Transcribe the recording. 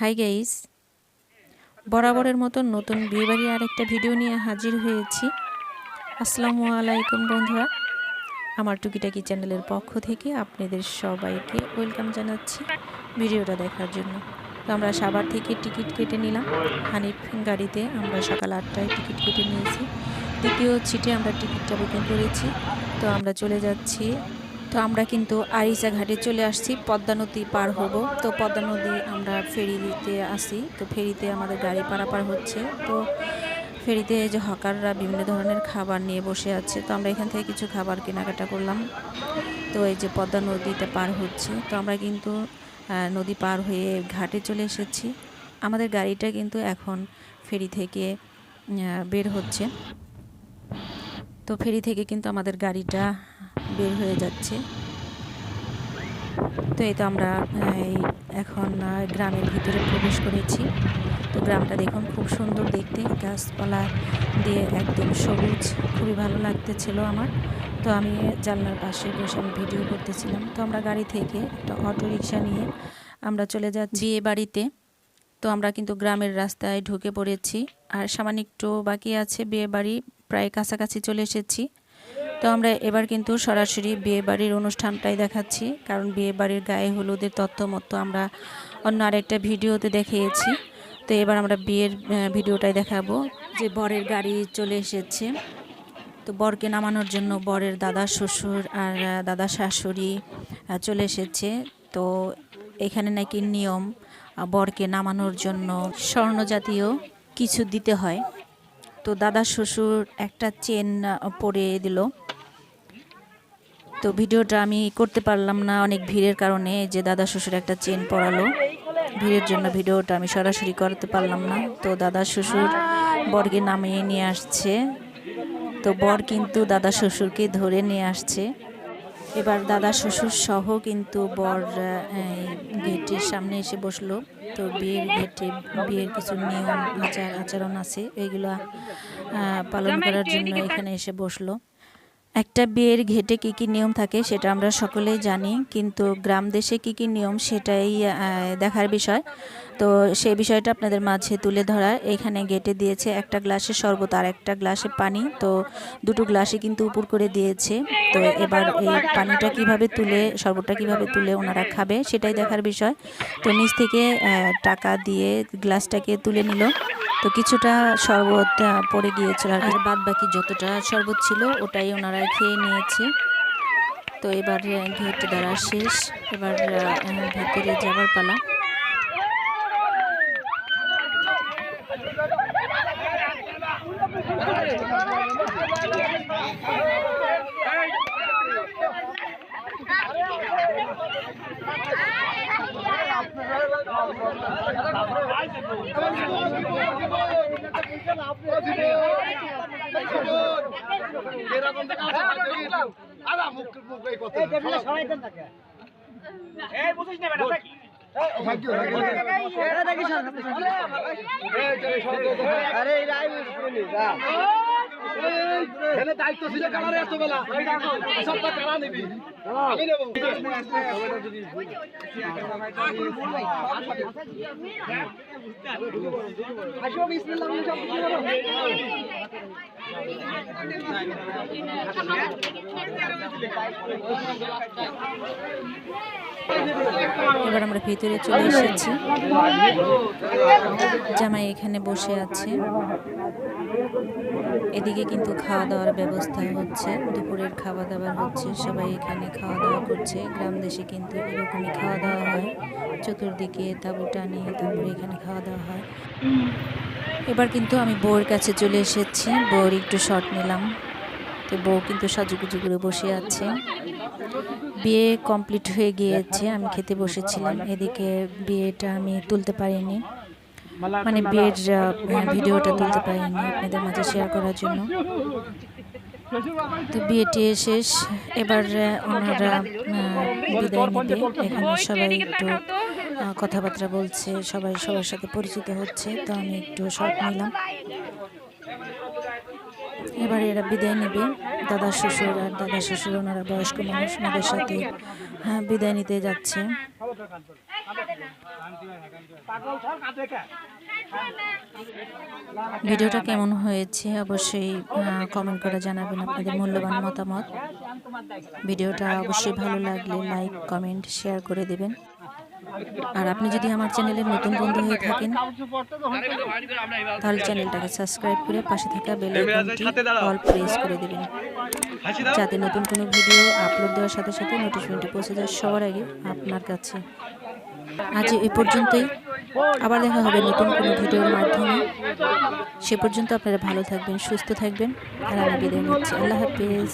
Hi guys বরাবরের মতন নতুন বিয়েবাড়ি আর একটা ভিডিও নিয়ে হাজির হয়েছি। আসসালামু আলাইকুম, বন্ধুরা। আমার টুকিটাকি চ্যানেলের পক্ষ থেকে আপনাদের সবাইকে ওয়েলকাম জানাচ্ছি ভিডিওটা দেখার জন্য। তো আমরা সাবার থেকে টিকিট কেটে নিলাম। হানিফ গাড়িতে আমরা সকাল আটটায় টিকিট কেটে নিয়েছি। দ্বিতীয় সিটে আমরা টিকিটটা বুকিং করেছি। তো আমরা চলে যাচ্ছি তো আমরা কিন্তু আরিসা ঘাটে চলে আসছি, পদ্মা নদী পার হব। তো পদ্মা নদী আমরা ফেরিতে আসি তো ফেরিতে আমাদের গাড়ি পারাপার হচ্ছে। তো ফেরিতে এই যে হকাররা বিভিন্ন ধরনের খাবার নিয়ে বসে আছে, তো আমরা এখান থেকে কিছু খাবার কেনাকাটা করলাম। তো এই যে পদ্মা নদীতে পার হচ্ছে, তো আমরা কিন্তু নদী পার হয়ে ঘাটে চলে এসেছি। আমাদের গাড়িটা কিন্তু এখন ফেরি থেকে বের হচ্ছে। তো ফেরি থেকে কিন্তু আমাদের গাড়িটা বের হয়ে যাচ্ছে। তো এই তো আমরা এই এখন গ্রামের ভিতরে প্রবেশ করেছি। তো গ্রামটা দেখুন খুব সুন্দর দেখতে, গাছপালা দিয়ে একদম সবুজ, খুবই ভালো লাগতেছিল আমার। তো আমি জানলার পাশে বসে আমি ভিডিও করতেছিলাম। তো আমরা গাড়ি থেকে একটা অটো রিক্সা নিয়ে আমরা চলে যাচ্ছি এ বাড়িতে। তো আমরা কিন্তু গ্রামের রাস্তায় ঢুকে পড়েছি। আর সামান্য একটু বাকি আছে বিয়ে বাড়ি প্রায় কাছাকাছি চলে এসেছি। তো আমরা এবার কিন্তু সরাসরি বিয়ে বাড়ির অনুষ্ঠানটাই দেখাচ্ছি, কারণ বিয়ে বাড়ির গায়ে হলুদের তথ্য মতো আমরা অন্য আরেকটা ভিডিওতে দেখিয়েছি। তো এবার আমরা বিয়ের ভিডিওটাই দেখাবো যে বরের গাড়ি চলে এসেছে। তো বরকে নামানোর জন্য বরের দাদা, শ্বশুর আর দাদা শাশুড়ি চলে এসেছে। তো এখানে নাকি নিয়ম বরকে নামানোর জন্য স্বর্ণ জাতীয় কিছু দিতে হয়। তো দাদা শ্বশুর একটা চেন পরে দিল। তো ভিডিওটা আমি করতে পারলাম না অনেক ভিড়ের কারণে যে দাদা শ্বশুর একটা চেন পরালো। ভিড়ের জন্য ভিডিওটা আমি সরাসরি করতে পারলাম না। তো দাদা শ্বশুর বরকে নামিয়ে নিয়ে আসছে। তো বর কিন্তু দাদা শ্বশুরকে ধরে নিয়ে আসছে। এবার দাদা শ্বশুর সহ কিন্তু বর গেটের সামনে এসে বসল। তো বিয়ের গেটে বিয়ের কিছু নিয়ম আচার আচরণ আছে। এগুলো পালন করার জন্য এখানে এসে বসল। একটা বিয়ের ঘেটে কি কি নিয়ম থাকে সেটা আমরা সকলেই জানি, কিন্তু গ্রাম দেশে কি কি নিয়ম সেটাই দেখার বিষয়। তো সেই বিষয়টা আপনাদের মাঝে তুলে ধরার। এখানে গেটে দিয়েছে একটা গ্লাসে শরবত আর একটা গ্লাসে পানি। তো দুটো গ্লাসে কিন্তু উপর করে দিয়েছে। তো এবার এই পানিটা কীভাবে তুলে, শরবতটা কীভাবে তুলে ওনারা খাবে সেটাই দেখার বিষয়। তো নিচ থেকে টাকা দিয়ে গ্লাসটাকে তুলে নিল। তো কিছুটা শরবত পড়ে গিয়েছিল আর বাদ বাকি যতটা শরবত ছিল ওটাই ওনারা খেয়ে নিয়েছে। তো এবার ঘেট দ্বারা শেষ। এবার ভেতরে যাবার পালা। এই বুঝিস না বেটা আরে রায় এখানে দায়িত্ব ছিল কালারে এত বেলা সবটা কালা নিবি। আমি নেব। আসো বিসমিল্লাহ বলে সব কিছু করো। এবার আমরা ভেতরে চলে এসেছি। জামাই এখানে বসে আছে। এদিকে কিন্তু খাওয়া দাওয়ার ব্যবস্থা হচ্ছে। দুপুরের খাওয়া দাওয়া হচ্ছে। সবাই এখানে খাওয়া দাওয়া করছে। গ্রাম দেশে কিন্তু এরকমই খাওয়া দাওয়া হয়। চতুর্দিকে তাঁবু টানিয়ে তারপরে এখানে খাওয়া দাওয়া হয়। এবার কিন্তু আমি বউয়ের কাছে চলে এসেছি। বউর একটু শট নিলাম। তো বউ কিন্তু সাজুগুজু করে বসে আছে। বিয়ে কমপ্লিট হয়ে গিয়েছে, আমি খেতে বসেছিলাম। এদিকে বিয়েটা আমি তুলতে পারিনি। মানে বিয়ের ভিডিওটা তুলতে পারিনি আপনাদের মাঝে শেয়ার করার জন্য। তো বিয়েটি শেষ। এবার ওনারা বিদায় নেবে। এখানে সবাই একটু কথাবার্তা বলছে, সবাই সবার সাথে পরিচিত হচ্ছে। তো আমি একটু শর্ট নিলাম। এবার এরা বিদায় নেবে। দাদা শ্বশুর আর দাদা শ্বশুর, ওনারা বয়স্ক মানুষ, ওনাদের সাথে হ্যাঁ বিদায় নিতে যাচ্ছে। ভিডিওটা কেমন হয়েছে অবশ্যই কমেন্ট করে জানাবেন আপনাদের মূল্যবান মতামত। ভিডিওটা অবশ্যই ভালো লাগলে লাইক কমেন্ট শেয়ার করে দেবেন। আর আপনি যদি আমার চ্যানেলের নতুন বন্ধু হয়ে থাকেন তাহলে চ্যানেলটাকে সাবস্ক্রাইব করে পাশে থাকা বেল আইকনটি অল প্রেস করে দেবেন। যাতে নতুন কোনো ভিডিও আপলোড দেওয়ার সাথে সাথে নোটিফিকেশনটি পৌঁছে যায় সবার আগে আপনার কাছে। আজ এ পর্যন্তই। আবার দেখা হবে নতুন কোনো ভিডিওর মাধ্যমে। সে পর্যন্ত আপনারা ভালো থাকবেন সুস্থ থাকবেন। আর আমি বিদায় নিচ্ছি। আল্লাহ হাফিজ।